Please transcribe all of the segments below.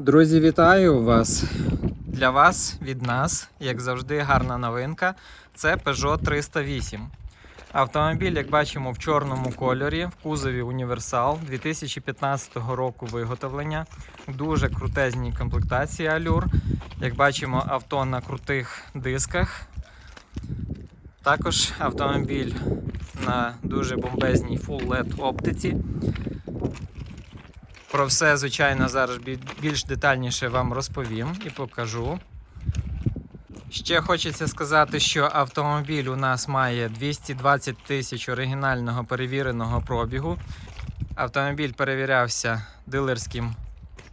Друзі, вітаю вас! Для вас від нас, як завжди, гарна новинка. Це Peugeot 308. Автомобіль, як бачимо, в чорному кольорі, в кузові універсал 2015 року виготовлення. Дуже крутезній комплектації Allure. Як бачимо, авто на крутих дисках. Також автомобіль на дуже бомбезній Full LED оптиці. Про все, звичайно, зараз більш детальніше вам розповім і покажу. Ще хочеться сказати, що автомобіль у нас має 220 тисяч оригінального перевіреного пробігу. Автомобіль перевірявся дилерським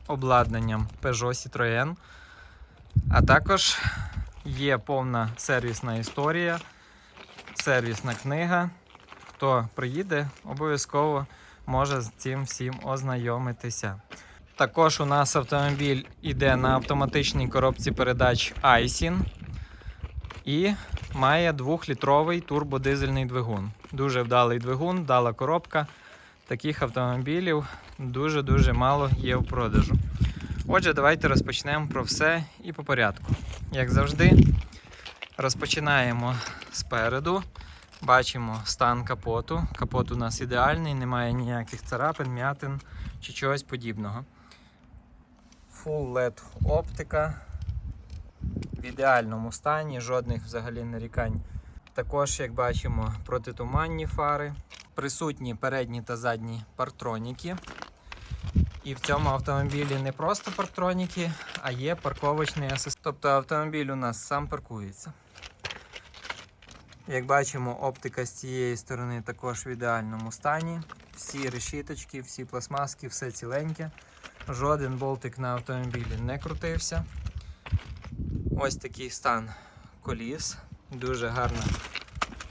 обладнанням Peugeot Citroën. А також є повна сервісна історія, сервісна книга. Хто приїде, обов'язково може з цим всім ознайомитися. Також у нас автомобіль іде на автоматичній коробці передач Aisin і має 2-літровий турбодизельний двигун. Дуже вдалий двигун, вдала коробка. Таких автомобілів дуже-дуже мало є в продажу. Отже, давайте розпочнемо про все і по порядку. Як завжди, розпочинаємо спереду. Бачимо стан капоту. Капот у нас ідеальний, немає ніяких царапин, м'ятин чи чогось подібного. Full LED оптика в ідеальному стані, жодних взагалі нарікань. Також, як бачимо, протитуманні фари, присутні передні та задні партроніки. І в цьому автомобілі не просто партроніки, а є парковочний асист. Тобто автомобіль у нас сам паркується. Як бачимо, оптика з цієї сторони також в ідеальному стані. Всі решіточки, всі пластмаски, все ціленьке. Жоден болтик на автомобілі не крутився. Ось такий стан коліс. Дуже гарна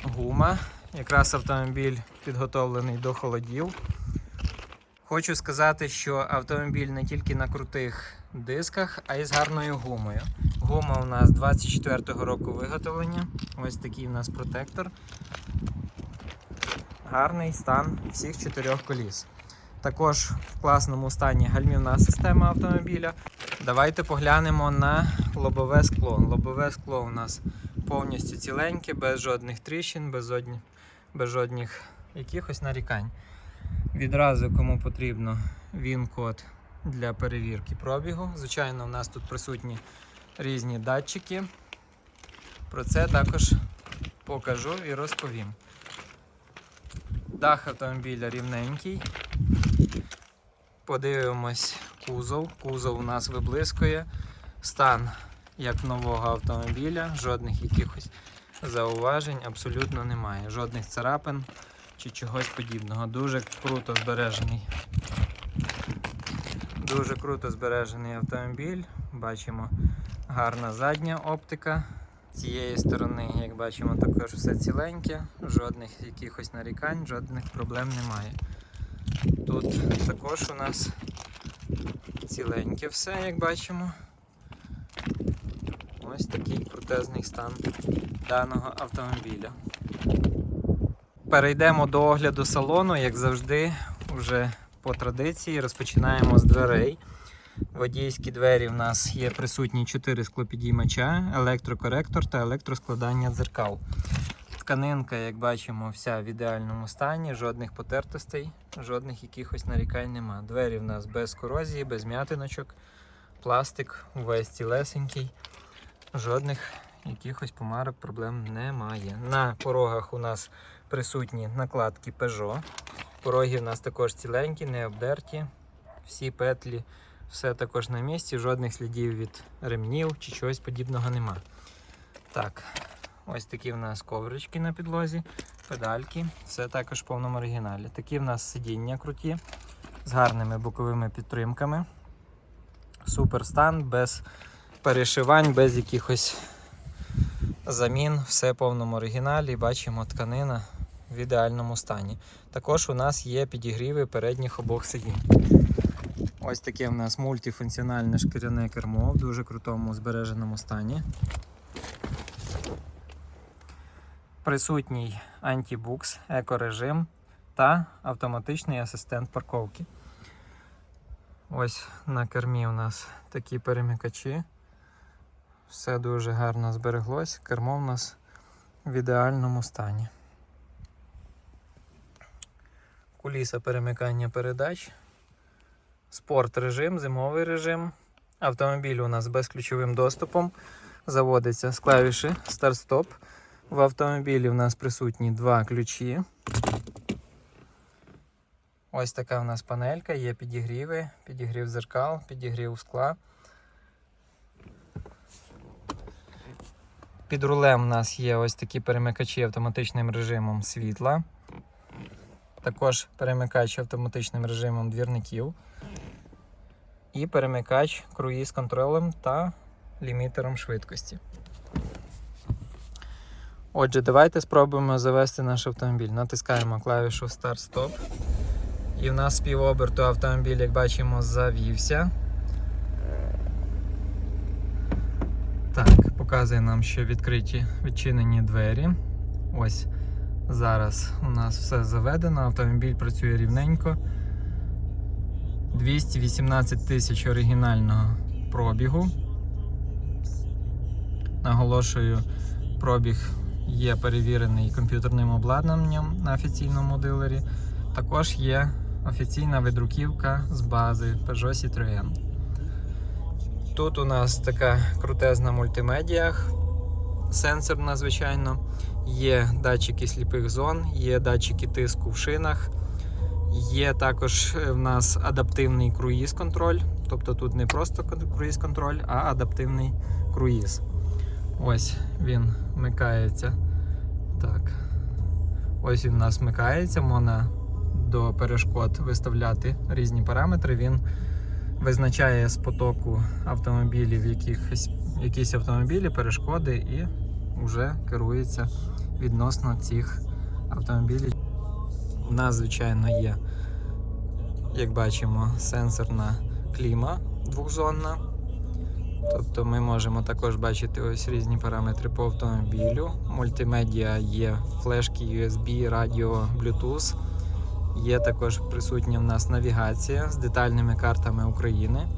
гума. Якраз автомобіль підготовлений до холодів. Хочу сказати, що автомобіль не тільки на крутих дисках, а й з гарною гумою. Гума у нас 24-го року виготовлення. Ось такий у нас протектор. Гарний стан всіх чотирьох коліс. Також в класному стані гальмівна система автомобіля. Давайте поглянемо на лобове скло. Лобове скло у нас повністю ціленьке, без жодних тріщин, без, жодні, без жодних якихось нарікань. Відразу кому потрібно він-код для перевірки пробігу. Звичайно, у нас тут присутні різні датчики. Про це також покажу і розповім. Дах автомобіля рівненький. Подивимось кузов. Кузов у нас виблискує. Стан як нового автомобіля, жодних якихось зауважень абсолютно немає. Жодних царапин чи чогось подібного. Дуже круто збережений. Дуже круто збережений автомобіль. Бачимо гарна задня оптика. З цієї сторони, як бачимо, також все ціленьке, жодних якихось нарікань, жодних проблем немає. Тут також у нас ціленьке все, як бачимо. Ось такий крутезний стан даного автомобіля. Перейдемо до огляду салону, як завжди, вже по традиції розпочинаємо з дверей. Водійські двері в нас є присутні 4 склопідіймача, електрокоректор та електроскладання дзеркал. Тканинка, як бачимо, вся в ідеальному стані, жодних потертостей, жодних якихось нарікань нема. Двері в нас без корозії, без м'ятиночок, пластик увесь цілесенький, жодних якихось помарок, проблем немає. На порогах у нас присутні накладки Peugeot. Пороги у нас також ціленькі, не обдерті. Всі петлі, все також на місці, жодних слідів від ремнів чи чогось подібного нема. Так, ось такі в нас коврички на підлозі, педальки, все також в повному оригіналі. Такі в нас сидіння круті, з гарними боковими підтримками. Супер стан, без перешивань, без якихось замін, все в повному оригіналі. Бачимо тканина в ідеальному стані. Також у нас є підігріви передніх обох сидінь. Ось таке в нас мультифункціональне шкіряне кермо в дуже крутому збереженому стані. Присутній антибукс, екорежим та автоматичний асистент парковки. Ось на кермі у нас такі перемикачі. Все дуже гарно збереглось. Кермо у нас в ідеальному стані. Куліса перемикання передач. Спорт режим, зимовий режим. Автомобіль у нас з безключовим доступом. Заводиться з клавіші старт-стоп. В автомобілі у нас присутні два ключі. Ось така у нас панелька, є підігріви, підігрів зеркал, підігрів скла. Під рулем у нас є ось такі перемикачі автоматичним режимом світла. Також перемикач автоматичним режимом двірників. І перемикач круїз контролем та лімітером швидкості. Отже, давайте спробуємо завести наш автомобіль. Натискаємо клавішу Start-Stop. І в нас з півоберту автомобіль, як бачимо, завівся. Так, показує нам, що відкриті відчинені двері. Ось зараз у нас все заведено, автомобіль працює рівненько. 218 тисяч оригінального пробігу. Наголошую, пробіг є перевірений комп'ютерним обладнанням на офіційному дилері. Також є офіційна видруківка з бази Peugeot Citroën. Тут у нас така крутезна мультимедіа, сенсорна, звичайно. Є датчики сліпих зон, є датчики тиску в шинах. Є також е, в нас адаптивний круїз контроль. Тобто тут не просто круїз контроль, а адаптивний круїз. Ось він вмикається. Так. Ось він у нас вмикається, можна до перешкод виставляти різні параметри. Він визначає з потоку автомобілів якихось, якісь автомобілі, перешкоди і вже керується відносно цих автомобілів. У нас, звичайно, є, як бачимо, сенсорна кліма двохзонна. Тобто ми можемо також бачити ось різні параметри по автомобілю. Мультимедіа є флешки USB, радіо, Bluetooth. Є також присутня в нас навігація з детальними картами України.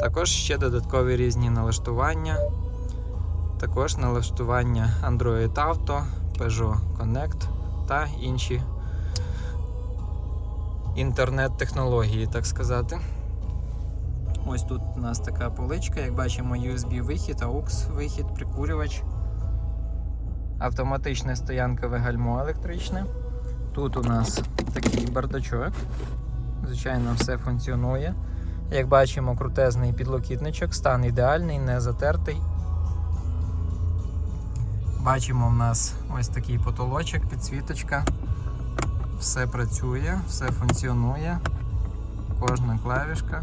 Також ще додаткові різні налаштування. Також налаштування Android Auto, Peugeot Connect та інші інтернет-технології, так сказати. Ось тут у нас така поличка, як бачимо, USB-вихід, AUX-вихід, прикурювач, автоматичне стоянкове гальмо електричне. Тут у нас такий бардачок. Звичайно, все функціонує. Як бачимо, крутезний підлокітничок, стан ідеальний, не затертий. Бачимо, в нас ось такий потолочок, підсвіточка. Все працює, все функціонує. Кожна клавішка,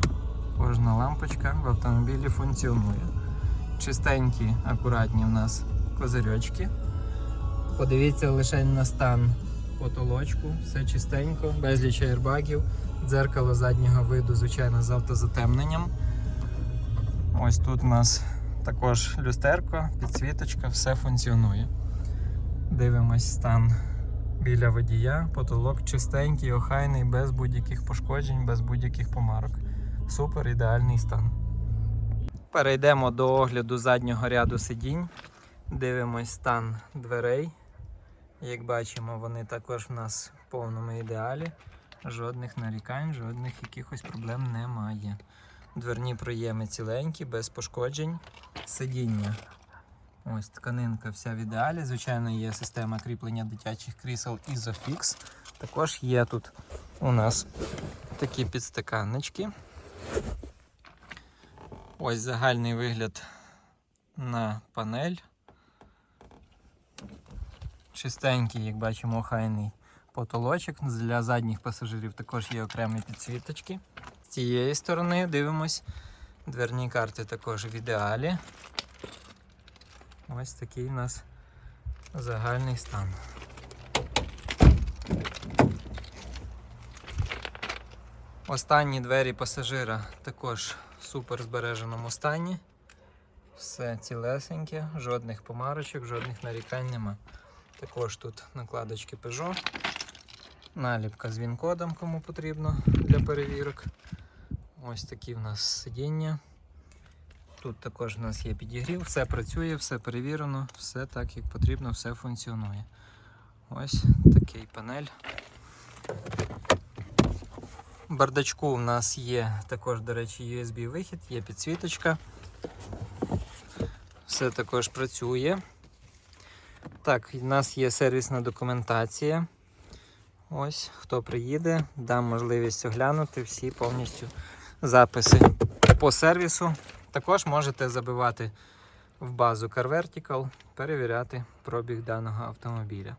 кожна лампочка в автомобілі функціонує. Чистенькі, акуратні в нас козирьочки. Подивіться лише на стан потолочку, все чистенько, безліч аербагів, дзеркало заднього виду, звичайно, з автозатемненням. Ось тут у нас також люстерко, підсвіточка, все функціонує. Дивимось стан біля водія, потолок чистенький, охайний, без будь-яких пошкоджень, без будь-яких помарок. Супер ідеальний стан. Перейдемо до огляду заднього ряду сидінь. Дивимось стан дверей. Як бачимо, вони також в нас в повному ідеалі. Жодних нарікань, жодних якихось проблем немає. Дверні проєми ціленькі, без пошкоджень. Сидіння. Ось тканинка вся в ідеалі. Звичайно, є система кріплення дитячих крісел Isofix. Також є тут у нас такі підстаканнички. Ось загальний вигляд на панель. Чистенький, як бачимо, охайний потолочок. Для задніх пасажирів також є окремі підсвіточки. З цієї сторони дивимось. Дверні карти також в ідеалі. Ось такий у нас загальний стан. Останні двері пасажира також в супер збереженому стані. Все цілесеньке, жодних помарочок, жодних нарікань нема. Також тут накладочки Peugeot, наліпка з він-кодом, кому потрібно для перевірок. Ось такі в нас сидіння. Тут також в нас є підігрів, все працює, все перевірено, все так як потрібно, все функціонує. Ось такий панель. В бардачку у нас є також, до речі, USB-вихід, є підсвіточка. Все також працює. Так, у нас є сервісна документація. Ось, хто приїде, дам можливість оглянути всі повністю записи по сервісу. Також можете забивати в базу Car Vertical, перевіряти пробіг даного автомобіля.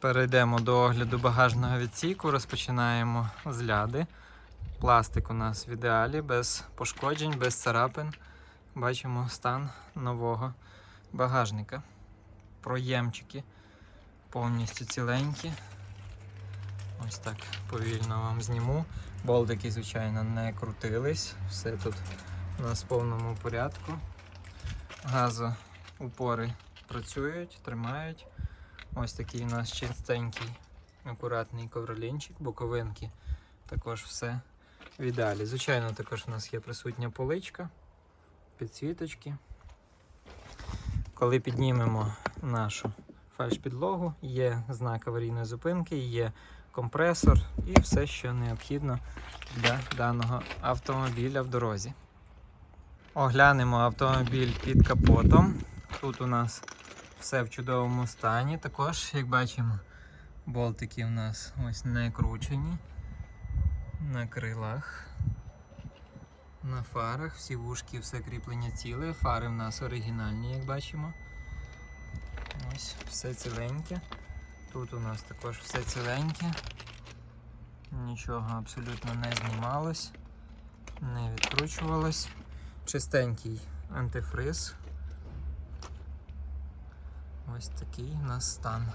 Перейдемо до огляду багажного відсіку. Розпочинаємо з ляди. Пластик у нас в ідеалі, без пошкоджень, без царапин. Бачимо стан нового багажника. Проємчики повністю ціленькі. Ось так повільно вам зніму. Болтики, звичайно, не крутились. Все тут у нас в повному порядку. Газоупори працюють, тримають. Ось такий у нас чистенький, акуратний ковролінчик, боковинки. Також все в ідеалі. Звичайно, також у нас є присутня поличка, підсвіточки. Коли піднімемо нашу фальш-підлогу, є знак аварійної зупинки, є компресор і все, що необхідно для даного автомобіля в дорозі. Оглянемо автомобіль під капотом. Тут у нас все в чудовому стані. Також, як бачимо, болтики у нас ось не кручені. На крилах, на фарах, всі вушки, все кріплення ціле. Фари в нас оригінальні, як бачимо. Ось все ціленьке. Тут у нас також все ціленьке. Нічого абсолютно не знімалось, не відкручувалось. Чистенький антифриз. Ось такий у нас стан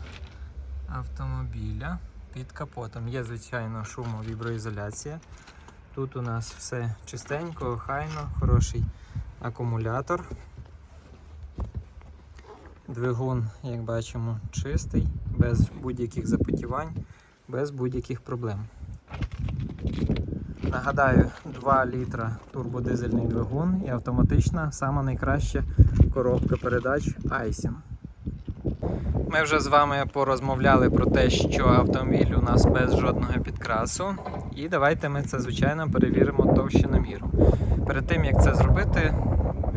автомобіля під капотом. Є, звичайно, шумовіброізоляція. Тут у нас все чистенько, охайно, хороший акумулятор. Двигун, як бачимо, чистий, без будь-яких запотівань, без будь-яких проблем. Нагадаю, 2 літра турбодизельний двигун і автоматична, сама найкраща коробка передач Айсін. Ми вже з вами порозмовляли про те, що автомобіль у нас без жодного підкрасу. І давайте ми це, звичайно, перевіримо товщиноміром. Перед тим як це зробити,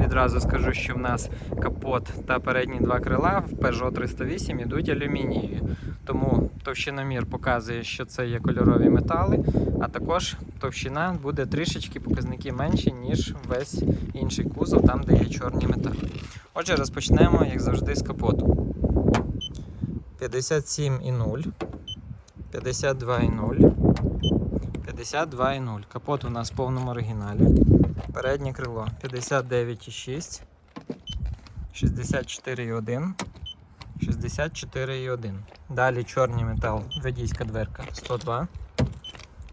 відразу скажу, що в нас капот та передні два крила в Peugeot 308 ідуть алюмінієві. Тому товщиномір показує, що це є кольорові метали, а також товщина буде трішечки показники менші, ніж весь інший кузов, там де є чорні метали. Отже, розпочнемо, як завжди, з капоту. 57,0, 52,0, 52,0. Капот у нас в повному оригіналі. Переднє крило 59,6, 64,1, 64,1. Далі чорний метал, водійська дверка. 102,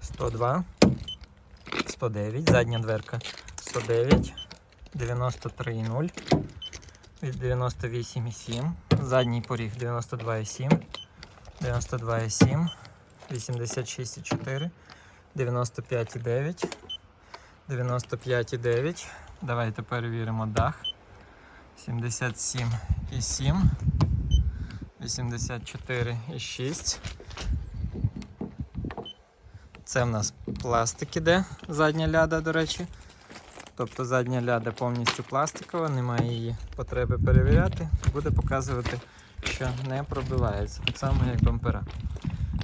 102, 109, задня дверка. 109, 93,0 від 98,7, задній поріг 92,7, 92,7, 86,4, 95,9, 95,9. Давайте перевіримо дах. 77,7, 84,6. Це в нас пластик іде, задня ляда, до речі. Тобто задня ляда повністю пластикова, немає її потреби перевіряти, буде показувати, що не пробивається, так само як бампера.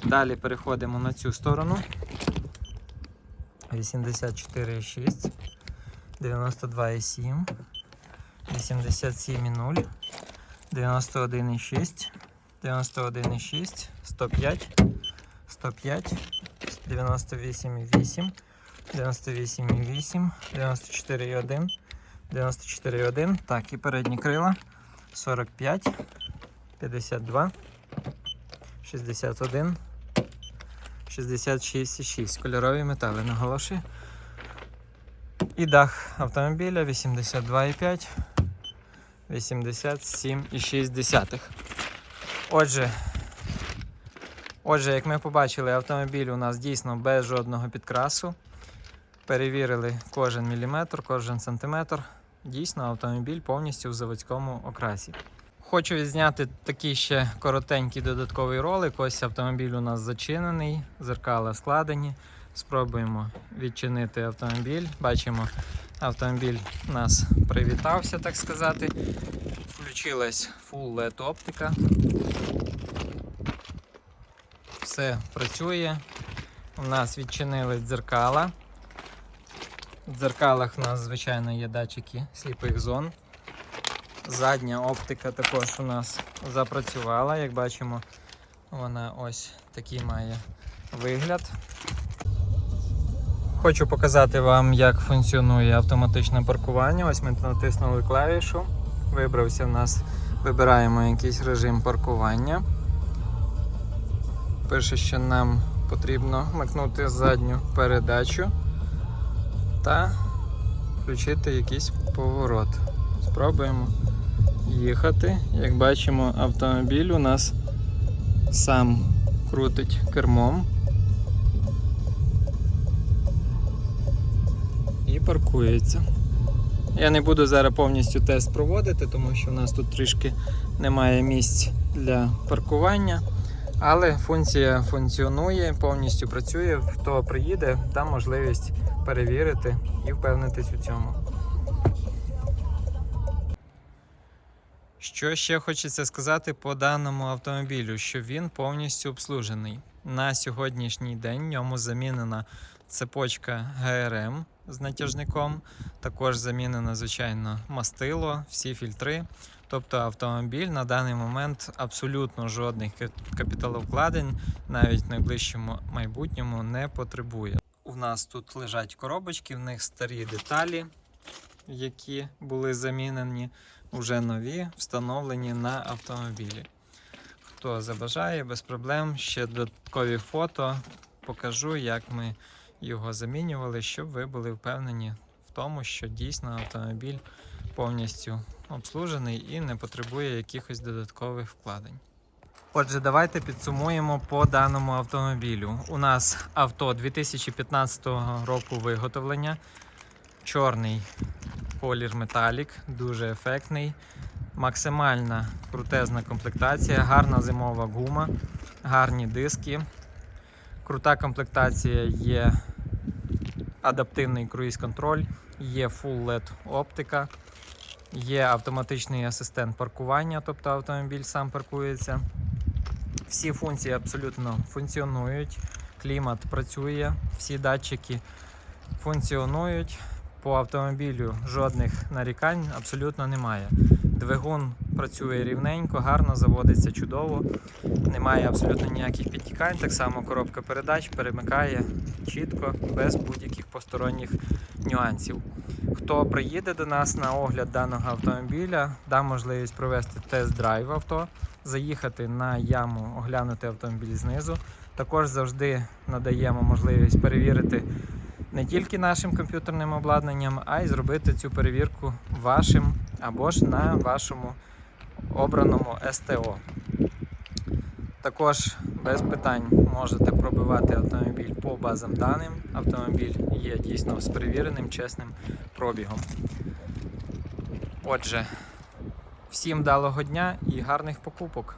Далі переходимо на цю сторону. 84,6, 92,7, 87,0, 91,6, 91,6, 105, 105, 98,8. 98,8, 94,1, 94,1. Так, і передні крила 45, 52, 61, 66,6. Кольорові метали наголошую. І дах автомобіля 82,5, 87,6. Отже, Отже, як ми побачили, автомобіль у нас дійсно без жодного підкрасу. Перевірили кожен міліметр, кожен сантиметр. Дійсно, автомобіль повністю в заводському окрасі. Хочу відзняти такий ще коротенький додатковий ролик. Ось автомобіль у нас зачинений, зеркала складені. Спробуємо відчинити автомобіль. Бачимо, автомобіль у нас привітався, так сказати. Включилась Full LED оптика. Все працює. У нас відчинили дзеркала. В дзеркалах у нас, звичайно, є датчики сліпих зон. Задня оптика також у нас запрацювала. Як бачимо, вона ось такий має вигляд. Хочу показати вам, як функціонує автоматичне паркування. Ось ми натиснули клавішу. Вибрався в нас, вибираємо якийсь режим паркування. Перше, що нам потрібно вмикнути задню передачу та включити якийсь поворот. Спробуємо їхати. Як бачимо, автомобіль у нас сам крутить кермом і паркується. Я не буду зараз повністю тест проводити, тому що у нас тут трішки немає місць для паркування. Але функція функціонує, повністю працює. Хто приїде, там можливість перевірити і впевнитись у цьому. Що ще хочеться сказати по даному автомобілю, що він повністю обслужений. На сьогоднішній день в ньому замінена цепочка ГРМ з натяжником, також замінено, звичайно, мастило, всі фільтри. Тобто автомобіль на даний момент абсолютно жодних капіталовкладень навіть в найближчому майбутньому не потребує. У нас тут лежать коробочки, в них старі деталі, які були замінені, вже нові, встановлені на автомобілі. Хто забажає, без проблем, ще додаткові фото покажу, як ми його замінювали, щоб ви були впевнені в тому, що дійсно автомобіль повністю обслужений і не потребує якихось додаткових вкладень. Отже, давайте підсумуємо по даному автомобілю. У нас авто 2015 року виготовлення, чорний колір металік, дуже ефектний, максимальна крутезна комплектація, гарна зимова гума, гарні диски. Крута комплектація є адаптивний круїз-контроль, є Full LED оптика, є автоматичний асистент паркування, тобто автомобіль сам паркується. Всі функції абсолютно функціонують. Клімат працює, всі датчики функціонують. По автомобілю жодних нарікань абсолютно немає. Двигун працює рівненько, гарно заводиться чудово, немає абсолютно ніяких підтікань. Так само коробка передач перемикає чітко, без будь-яких посторонніх нюансів. Хто приїде до нас на огляд даного автомобіля, дам можливість провести тест-драйв авто, заїхати на яму, оглянути автомобіль знизу. Також завжди надаємо можливість перевірити не тільки нашим комп'ютерним обладнанням, а й зробити цю перевірку вашим або ж на вашому обраному СТО. Також без питань можете пробивати автомобіль по базам даним. Автомобіль є дійсно з перевіреним чесним пробігом. Отже, всім далого дня і гарних покупок!